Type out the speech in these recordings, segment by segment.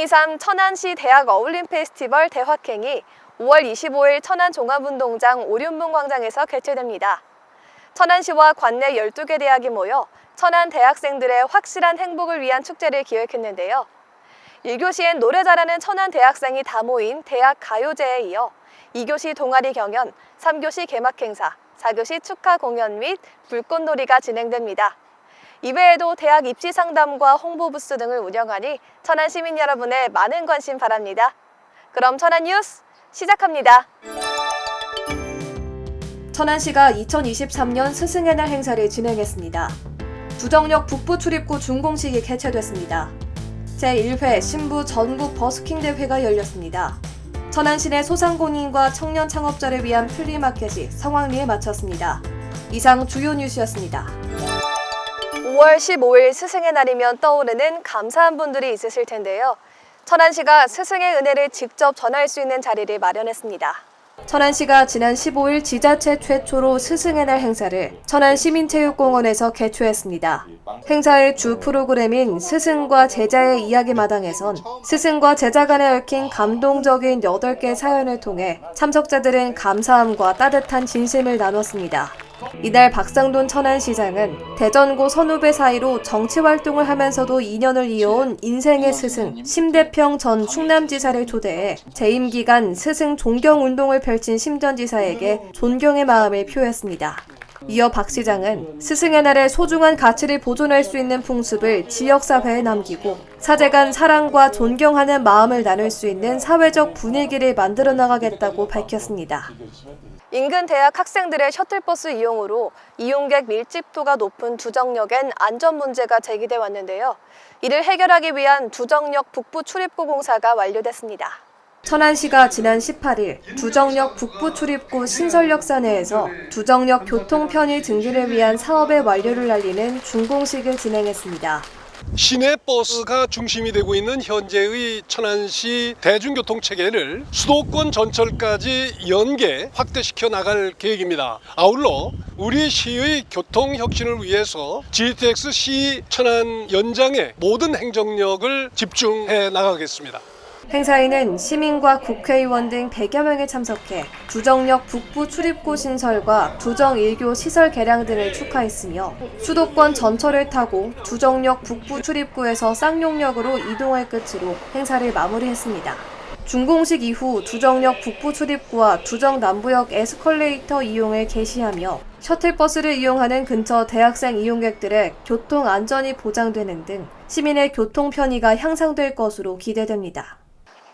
2023 천안시 대학 어울림 페스티벌 대학행이 5월 25일 천안 종합운동장 오륜문 광장에서 개최됩니다. 천안시와 관내 12개 대학이 모여 천안 대학생들의 확실한 행복을 위한 축제를 기획했는데요. 1교시엔 노래 잘하는 천안 대학생이 다 모인 대학 가요제에 이어 2교시 동아리 경연, 3교시 개막 행사, 4교시 축하 공연 및 불꽃놀이가 진행됩니다. 이외에도 대학 입시 상담과 홍보 부스 등을 운영하니 천안 시민 여러분의 많은 관심 바랍니다. 그럼 천안 뉴스 시작합니다. 천안시가 2023년 스승의 날 행사를 진행했습니다. 두정역 북부 출입구 준공식이 개최됐습니다. 제1회 신부 전국 버스킹 대회가 열렸습니다. 천안시내 소상공인과 청년 창업자를 위한 플리마켓이 성황리에 마쳤습니다. 이상 주요 뉴스였습니다. 5월 15일 스승의 날이면 떠오르는 감사한 분들이 있으실 텐데요. 천안시가 스승의 은혜를 직접 전할 수 있는 자리를 마련했습니다. 천안시가 지난 15일 지자체 최초로 스승의 날 행사를 천안시민체육공원에서 개최했습니다. 행사의 주 프로그램인 스승과 제자의 이야기 마당에선 스승과 제자 간에 얽힌 감동적인 8개 사연을 통해 참석자들은 감사함과 따뜻한 진심을 나눴습니다. 이날 박상돈 천안시장은 대전고 선후배 사이로 정치 활동을 하면서도 인연을 이어온 인생의 스승 심대평 전 충남지사를 초대해 재임 기간 스승 존경 운동을 펼친 심전지사에게 존경의 마음을 표했습니다. 이어 박 시장은 스승의 날에 소중한 가치를 보존할 수 있는 풍습을 지역사회에 남기고 사제 간 사랑과 존경하는 마음을 나눌 수 있는 사회적 분위기를 만들어 나가겠다고 밝혔습니다. 인근 대학 학생들의 셔틀버스 이용으로 이용객 밀집도가 높은 두정역엔 안전 문제가 제기돼 왔는데요. 이를 해결하기 위한 두정역 북부 출입구 공사가 완료됐습니다. 천안시가 지난 18일 두정역 북부 출입구 신설역 사 내에서 두정역 교통 편의 증진을 위한 사업의 완료를 알리는 준공식을 진행했습니다. 시내 버스가 중심이 되고 있는 현재의 천안시 대중교통 체계를 수도권 전철까지 연계 확대시켜 나갈 계획입니다. 아울러 우리 시의 교통 혁신을 위해서 GTX 시 천안 연장의 모든 행정력을 집중해 나가겠습니다. 행사에는 시민과 국회의원 등 100여 명이 참석해 두정역 북부 출입구 신설과 두정 1교 시설 개량 등을 축하했으며 수도권 전철을 타고 두정역 북부 출입구에서 쌍용역으로 이동할 끝으로 행사를 마무리했습니다. 준공식 이후 두정역 북부 출입구와 두정 남부역 에스컬레이터 이용을 개시하며 셔틀버스를 이용하는 근처 대학생 이용객들의 교통 안전이 보장되는 등 시민의 교통 편의가 향상될 것으로 기대됩니다.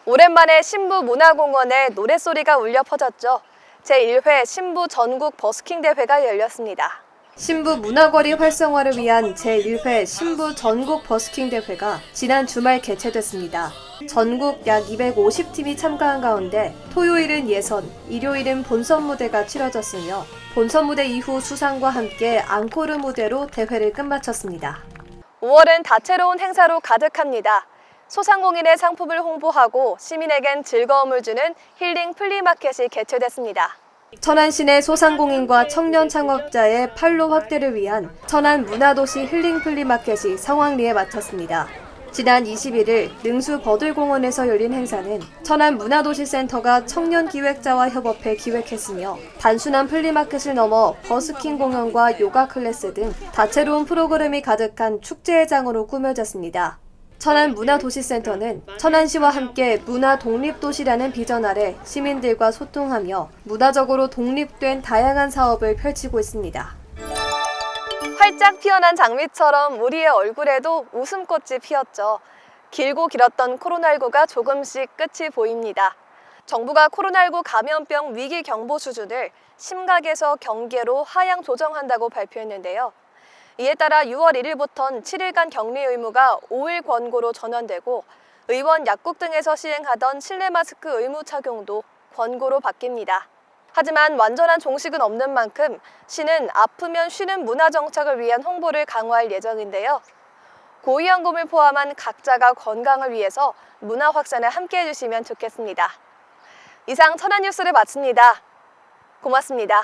오랜만에 신부 문화공원에 노랫소리가 울려 퍼졌죠. 제1회 신부 전국 버스킹 대회가 열렸습니다. 신부 문화거리 활성화를 위한 제1회 신부 전국 버스킹 대회가 지난 주말 개최됐습니다. 전국 약 250팀이 참가한 가운데 토요일은 예선, 일요일은 본선 무대가 치러졌으며 본선 무대 이후 수상과 함께 앙코르 무대로 대회를 끝마쳤습니다. 5월은 다채로운 행사로 가득합니다. 소상공인의 상품을 홍보하고 시민에겐 즐거움을 주는 힐링 플리마켓이 개최됐습니다. 천안 시내 소상공인과 청년 창업자의 판로 확대를 위한 천안 문화도시 힐링 플리마켓이 성황리에 마쳤습니다. 지난 21일 능수 버들공원에서 열린 행사는 천안 문화도시센터가 청년 기획자와 협업해 기획했으며 단순한 플리마켓을 넘어 버스킹 공연과 요가 클래스 등 다채로운 프로그램이 가득한 축제의 장으로 꾸며졌습니다. 천안 문화도시센터는 천안시와 함께 문화 독립도시라는 비전 아래 시민들과 소통하며 문화적으로 독립된 다양한 사업을 펼치고 있습니다. 활짝 피어난 장미처럼 우리의 얼굴에도 웃음꽃이 피었죠. 길고 길었던 코로나19가 조금씩 끝이 보입니다. 정부가 코로나19 감염병 위기 경보 수준을 심각에서 경계로 하향 조정한다고 발표했는데요. 이에 따라 6월 1일부터는 7일간 격리 의무가 5일 권고로 전환되고 의원, 약국 등에서 시행하던 실내 마스크 의무 착용도 권고로 바뀝니다. 하지만 완전한 종식은 없는 만큼 시는 아프면 쉬는 문화 정착을 위한 홍보를 강화할 예정인데요. 고위험군을 포함한 각자가 건강을 위해서 문화 확산을 함께 해주시면 좋겠습니다. 이상 천안 뉴스를 마칩니다. 고맙습니다.